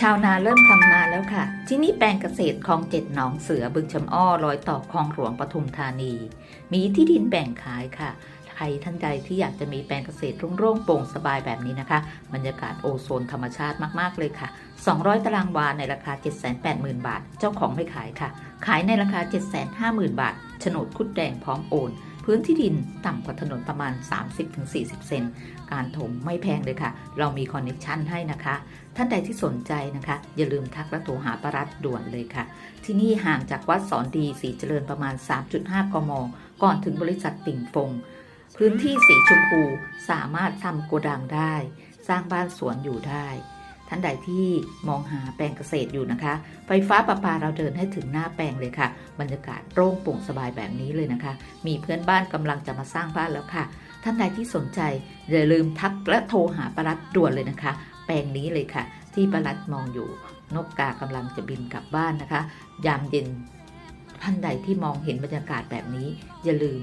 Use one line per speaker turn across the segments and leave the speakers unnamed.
ชาวนาเริ่มทำนาแล้วค่ะ ที่นี่แปลงเกษตรคลองเจ็ดหนองเสือบึงชำอ้อรอยต่อคลองหลวงปทุมธานี มีที่ดินแบ่งขายค่ะ ใครท่านใดที่อยากจะมีแปลงเกษตรโล่งๆโปร่งสบายแบบนี้นะคะ บรรยากาศโอโซนธรรมชาติมากๆเลยค่ะ 200 ตารางวาในราคา 780,000 บาท เจ้าของไม่ขายค่ะ ขายในราคา 750,000 บาทโฉนดคุดแดงพร้อมโอน พื้นที่ดินต่ำกว่าถนนประมาณ 30-40 เซน การถมไม่แพงเลยค่ะ เรามีคอนเน็ชันให้นะคะ ท่านใดที่สนใจนะคะ อย่าลืมทักและโทรหาประรัตด่วนเลยค่ะ ที่นี่ห่างจากวัดสอนดีสีเจริญประมาณ 3.5 กม ก่อนถึงบริษัทติ่งฟง พื้นที่สีชมพูสามารถทำโกดังได้ สร้างบ้านสวนอยู่ได้ ท่านใดที่มองหาแปลงเกษตรอยู่นะคะ ไฟฟ้าประปาเราเดินให้ถึงหน้าแปลงเลยค่ะ บรรยากาศโล่งโปร่งสบายแบบนี้เลยนะคะ มีเพื่อนบ้านกำลังจะมาสร้างบ้านแล้วค่ะ ท่านใดที่สนใจอย่าลืมทักและโทรหาประรัตด่วนเลยนะคะ แปลงนี้เลยค่ะ ที่ประรัตมองอยู่ นกกากำลังจะบินกลับบ้านนะคะ ยามเย็นท่านใดที่มองเห็นบรรยากาศแบบนี้ อย่าลืม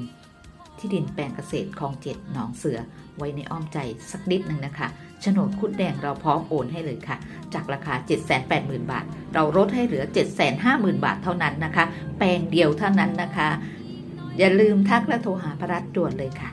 ที่ดินแปลงเกษตรคลองเจ็ดหนองเสือ ไว้ในอ้อมใจสักนิดหนึ่งนะคะโฉนดคุดแดงเราพร้อมโอนให้เลยค่ะ จากราคา 780,000 บาท เราลดให้เหลือ 750,000 บาทเท่านั้นนะคะ แปลงเดียวเท่านั้นนะคะ อย่าลืมทักและโทรหาพระรัตด่วนเลยค่ะ